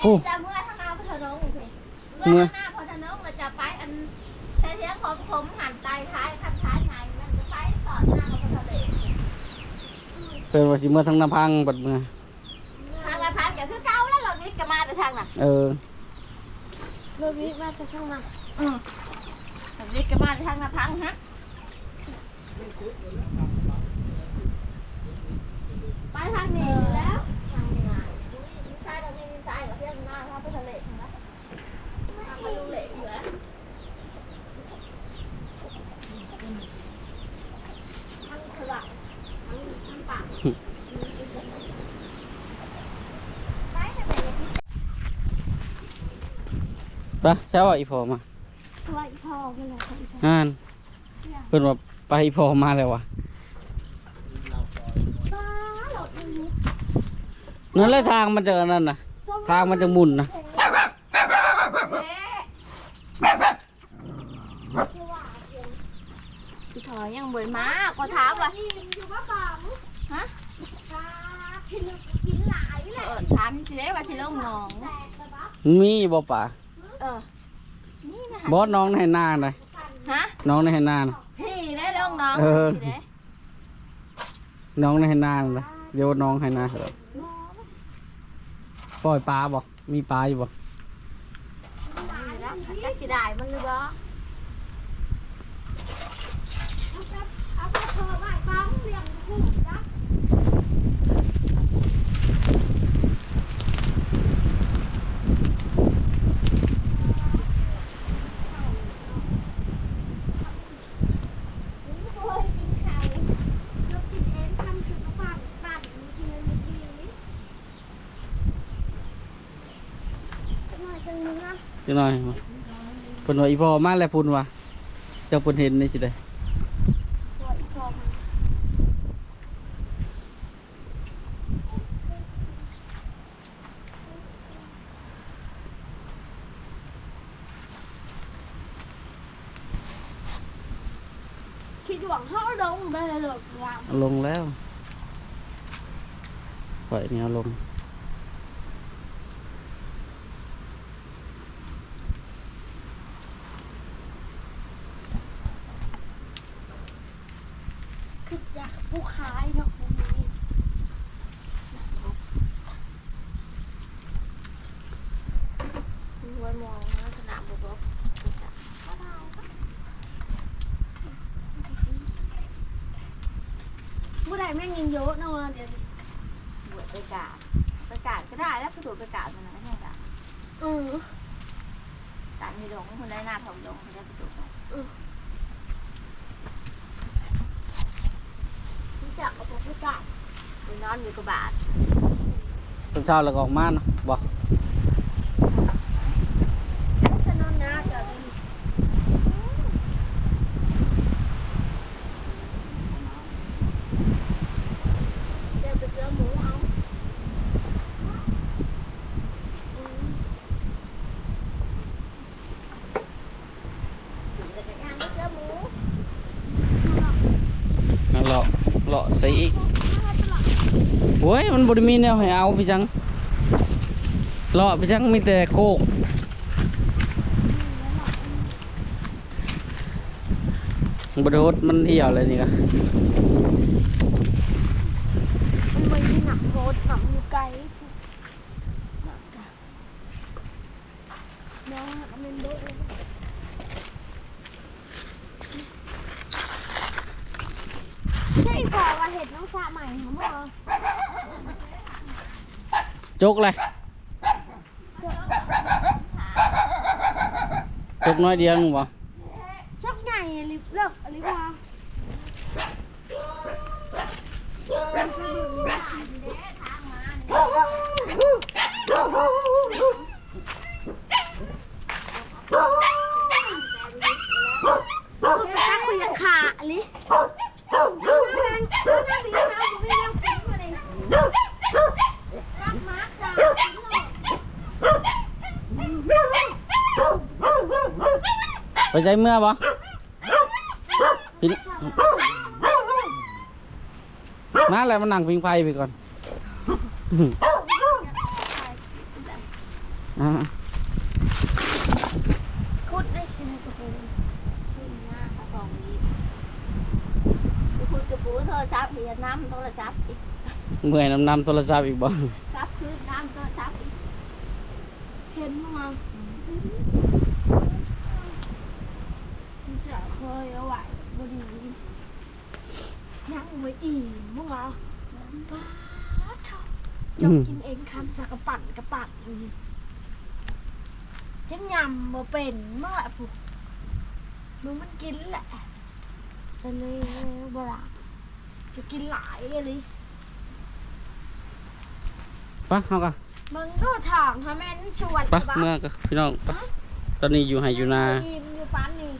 โอ้จะเมื่อทางนาพทนงสิเมื่เมื่ออทางนาพทนงเราจะไปอันใช้เสียงของผมหันใต้ท้ายคันท้ายไงมันจะไปสอนหน้าของพทะเลเกิดว่าสิเมื่อทั้งน้ำพังบัดเมื่อทางละพันก็คือเก้าแล้วเราวิทย์ก็มาแต่ทางน่ะเออเราวิทย์มาแต่ทางน่ะอืมเราวิทย์ก็มาแต่ทางละพังฮะไปทางนี้แล้วทางนี้มามีซ้ายตรงนี้มีซ้ายกับเพื่อนหน้าทางพทะเลนะทางพทะเลเหนือ ทั้งขลังทั้งทั้งปากไปทำไมเนี่ยพี่ ไปเช้าว่าอีพอมาช่วยพ่อเพื่อนเลยช่วยพ่ออ่านเพิ่นว่าไปอีพอมาแล้วว่ะป้าหลดมันยุบนั่นแหละทางมันจะนั่นน่ะทางมันจะหมุนนะพี่ถอยยังบ่อยมากขอถามว่าฮะกินหลายแหละถามสิเด้ว่าสิลงหนอง มีบ่ป่า เออ นี่นะบอสน้องในหน้าเลยฮะน้องในหน้าน่ะพี่ได้ลงหนองเออสิเด้น้องในหน้าเลยเดี๋ยวน้องให้หน้าเถอะปล่อยปลาบ่มีปลาอยู่บ่นี่นะจะสิได้มันหรือบ่เอาไปเถอะไว้ฟังเสียงคู่จ้ะ จังหน่อยมาเพิ่นว่าอีพอมาแล้วพุ่นว่ะเจ้าเพิ่นเห็นนี่สิได้คิดหวังเขาลงไปเลยหรอกว่าเอาลงแล้วปล่อยนี่เอาลง คืออยาก ผู้ขายเนาะวันนี้วันมองนะสนามบุกผู้ใดแม่งยิงเยอะเนาะเดี๋ยวบวชไปกาดไปกาดก็ได้แล้วผู้ถูกไปกาดมันนะแค่กาดอืมกาดมีดงคนได้หน้าทองดงคนได้ผู้ถูกไปรู้ จักกับผู้จักไปนอนอยู่กับบาท ตอนเช้าแล้วก็ออกมาเนาะบ่ ฉันนอนนะเดี๋ยวนี้ เดี๋ยวไปเจอหมูเอา นั่น เลาะใส่อีกโอ้ยมันบ่ได้มีแนวให้เอาพี่จังเลาะพี่จังมีแต่โคกบ่ได้ฮดมันเหี่ยวเลยนี่ก็มันไม่หนักโรดหนักอยู่ไกลหนักอะน้องมันเป็นโดดเลยใช่พอว่าเห็ด น้องสระใหม่ของมึงเหรอจกเลยจุกน้อยเดียวนึงบ่ ชักใหญ่ลิบเลิกอะไรวะ ถ้าคุยกับขาลิ ไป ใช้เมื่อบ่พี่นี่มาแล้วมันนั่งพิงไฟไปก่อนอ่าคุดได้สินะกระปูขึ้นหน้าค่ะสองนี้ไปคุยกับปูโทรศัพท์เหียน้ำโทรศัพท์อีกเมื่อยน้ำน้ำโทรศัพท์อีกบ่ซับคืนน้ำโทรศัพท์อีกเห็นมั้งมันจะเคยเอาไว้บดียังไม่อิ่มมึงเหรอ ป้าเท่าจงกินเองคำสักกระปั่นกระปั่นฉันยำมาเป็นเมื่อไหร่ปุ๊บมึงมันกินแหละแต่เลยบราจะกินหลายเลยไปะเอากันมึงก็ถางทำแม่นชวนไปะเมื่อก็พี่น้องไปตอนนี้อยู่ไหอยู่นาอิ่มอยู่ปานนี้